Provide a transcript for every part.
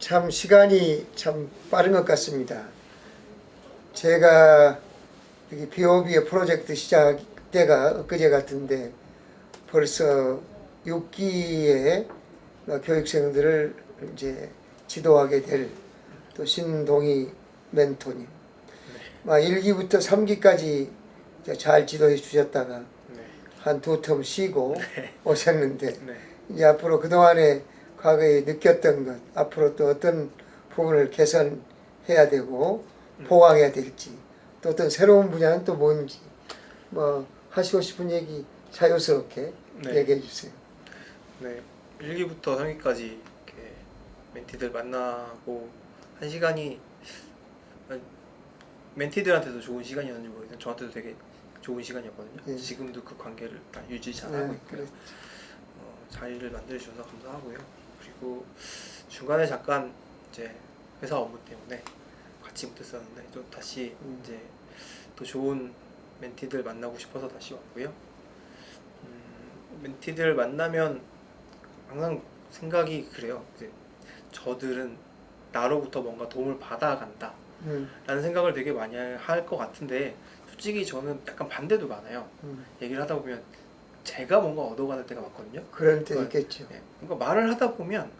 참 시간이 참 빠른 것 같습니다. 제가 여기 BOB의 프로젝트 시작 때가 엊그제 같은데 벌써 6기의 교육생들을 이제 지도하게 될 또 신동희 멘토님. 막 1기부터 3기까지 잘 지도해 주셨다가 네. 한두 텀 쉬고 오셨는데 네. 이제 앞으로 그동안에 과거에 느꼈던 것, 앞으로 또 어떤 부분을 개선해야 되고 보강해야 될지, 또 어떤 새로운 분야는 또 뭔지, 뭐 하시고 싶은 얘기 자유스럽게 네. 얘기해 주세요. 네. 1기부터 3기까지 이렇게 멘티들 만나고 한 시간이 멘티들한테도 좋은 시간이었는지 모르겠는데 저한테도 되게 좋은 시간이었거든요. 예. 지금도 그 관계를 다 유지 잘 하고 네, 있고요. 그래. 어, 자리를 만들어 주셔서 감사하고요. 그리고 중간에 잠깐 이제 회사 업무 때문에 같이 못했었는데 좀 다시 음. 이제 또 좋은 멘티들 만나고 싶어서 다시 왔고요. 음, 멘티들 만나면 항상 생각이 그래요. 이제 저들은 나로부터 뭔가 도움을 받아간다. 음, 라는 생각을 되게 많이 할 것 같은데 솔직히 저는 약간 반대도 많아요. 음. 얘기를 하다 보면 제가 뭔가 얻어가는 때가 많거든요. 그런 때 그걸- 있겠죠. 예, 그러니까 말을 하다 보면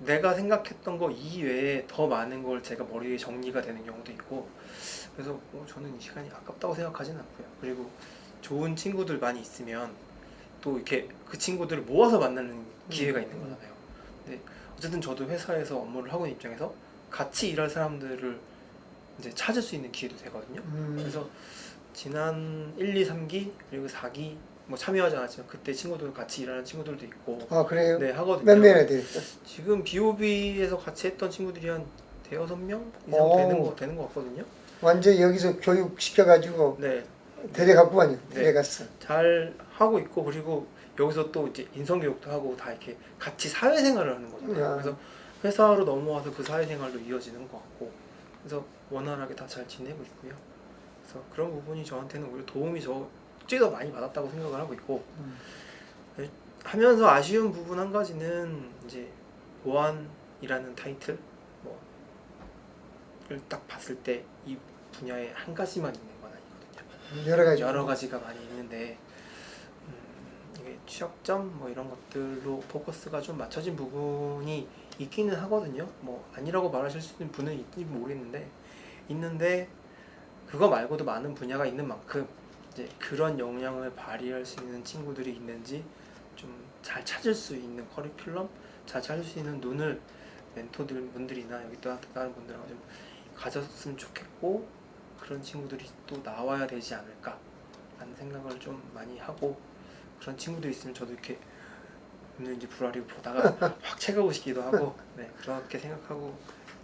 내가 생각했던 거 이외에 더 많은 걸 제가 머리에 정리가 되는 경우도 있고 그래서 어, 저는 이 시간이 아깝다고 생각하지는 않고요. 그리고 좋은 친구들 많이 있으면 또 이렇게 그 친구들을 모아서 만나는 기회가 있는 거잖아요. 근데 어쨌든 저도 회사에서 업무를 하고 있는 입장에서 같이 일할 사람들을 이제 찾을 수 있는 기회도 되거든요. 음, 그래서 지난 1, 2, 3기 그리고 4기 뭐 참여하지 않았지만 그때 친구들 같이 일하는 친구들도 있고 아 그래요? 네 하거든요. 몇 명이나 되겠다. 지금 BOB에서 같이 했던 친구들이 한 대여섯 명 이상 오. 되는 거 되는 거 같거든요. 완전 여기서 교육 시켜가지고 네, 데려갔구만요. 네. 데려갔어. 잘 하고 있고 그리고 여기서 또 이제 인성 교육도 하고 다 이렇게 같이 사회생활을 하는 거잖아요. 야. 그래서 회사로 넘어와서 그 사회생활로 이어지는 것 같고 그래서 원활하게 다 잘 지내고 있고요. 그래서 그런 부분이 저한테는 오히려 도움이 저 더 많이 받았다고 생각을 하고 있고 음. 하면서 아쉬운 부분 한 가지는 이제 보안이라는 타이틀 뭐를 딱 봤을 때 이 분야에 한 가지만 있는 건 아니거든요. 여러 가지. 여러 가지가 많이 있는데 음, 이게 취약점 뭐 이런 것들로 포커스가 좀 맞춰진 부분이 있기는 하거든요. 뭐 아니라고 말하실 수 있는 분은 있는지 모르겠는데 있는데 그거 말고도 많은 분야가 있는 만큼 이제 그런 역량을 발휘할 수 있는 친구들이 있는지 좀 잘 찾을 수 있는 커리큘럼, 잘 찾을 수 있는 눈을 멘토들 분들이나 여기 또 다른 분들하고 좀 가졌으면 좋겠고 그런 친구들이 또 나와야 되지 않을까 라는 생각을 좀 많이 하고 그런 친구들이 있으면 저도 이렇게 오늘 이제 불알이 보다가 확 채가고 싶기도 하고 네 그렇게 생각하고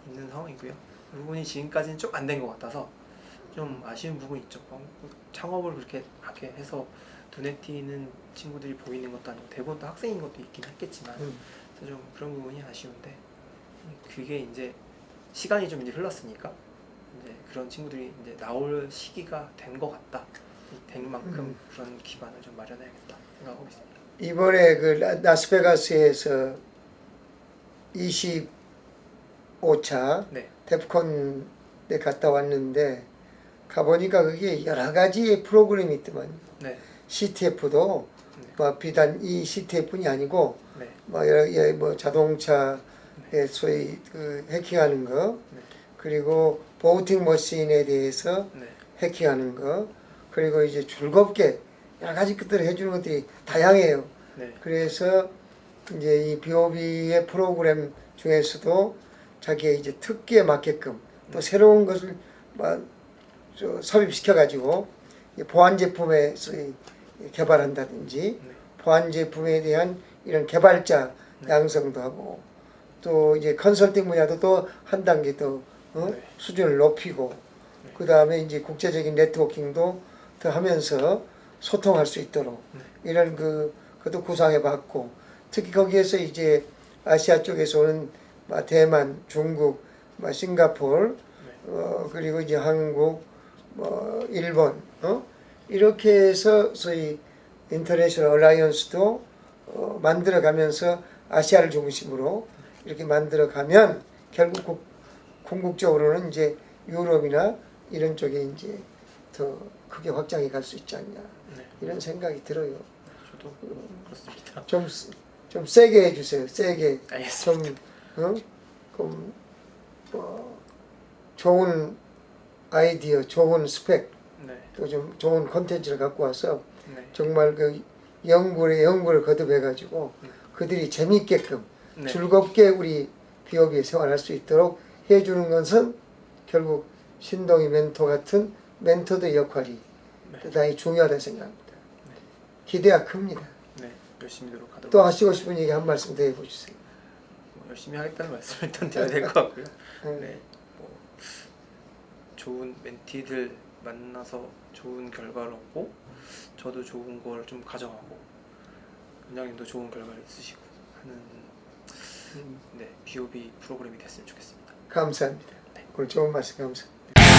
있는 상황이고요. 그 부분이 지금까지는 좀 안 된 것 같아서 좀 아쉬운 부분이 있죠 어, 창업을 그렇게 하게 해서 눈에 띄는 친구들이 보이는 것도 아니고 대부분 또 학생인 것도 있긴 했겠지만 음. 그래서 좀 그런 부분이 아쉬운데 그게 이제 시간이 좀 이제 흘렀으니까 이제 그런 친구들이 이제 나올 시기가 된 것 같다. 된 만큼 음. 그런 기반을 좀 마련해야겠다 생각하고 있습니다. 이번에 그 라- 라스베가스에서 25차 네, 데프콘에 갔다 왔는데 가보니까 그게 여러 가지의 프로그램이 있더만. 네, CTF도 네. 뭐 비단 이 CTF뿐이 아니고 네, 뭐 여러 예, 뭐 자동차에 소위 그 해킹하는 거 네. 그리고 보우팅 머신에 대해서 네, 해킹하는 거 그리고 이제 즐겁게 여러 가지 것들을 해주는 것들이 다양해요. 네, 그래서 이제 이 BOB의 프로그램 중에서도 자기의 이제 특기에 맞게끔 또 새로운 것을 삽입시켜 가지고 보안 제품에 개발한다든지 네. 보안 제품에 대한 이런 개발자 네. 양성도 하고 또 이제 컨설팅 분야도 또 한 단계 더 어? 네. 수준을 높이고 네. 그 다음에 이제 국제적인 네트워킹도 더 하면서 소통할 수 있도록 네. 이런 그 그것도 구상해 봤고 특히 거기에서 이제 아시아 쪽에서 오는 막 대만, 중국, 막 싱가포르 네. 어 그리고 이제 한국, 뭐 일본 어 이렇게 해서 소위 인터내셔널 얼라이언스도 어 만들어 가면서 아시아를 중심으로 이렇게 만들어 가면 결국 국- 궁극적으로는 이제 유럽이나 이런 쪽에 이제 더 크게 확장이 갈수 있지 않냐 네, 이런 생각이 들어요. 저도 그렇습니다. 좀 스- 좀 세게 해주세요. 세게 알겠습니다. 좀 어? 좀 뭐, 좋은 아이디어, 좋은 스펙, 네, 또 좀 좋은 콘텐츠를 갖고 와서 네, 정말 그 연구에 연구를 거듭해가지고 그들이 재밌게끔 네, 즐겁게 우리 비오비에 생활할 수 있도록 해주는 것은 결국 신동이 멘토 같은 멘토의 역할이 네. 대단히 중요하다 생각합니다. 기대가 큽니다. 네, 열심히 노력하도록 또 하시고 싶은 얘기 한 말씀 더 해보주세요. 뭐 열심히 하겠다는 말씀을 일단 드려야 될 것 같고요. 네. 네, 뭐 좋은 멘티들 만나서 좋은 결과를 얻고 저도 좋은 걸 좀 가져가고 원장님도 좋은 결과를 있으시고 하는 네 B.O.B 프로그램이 됐으면 좋겠습니다. 감사합니다. 오늘 좋은 말씀 감사합니다.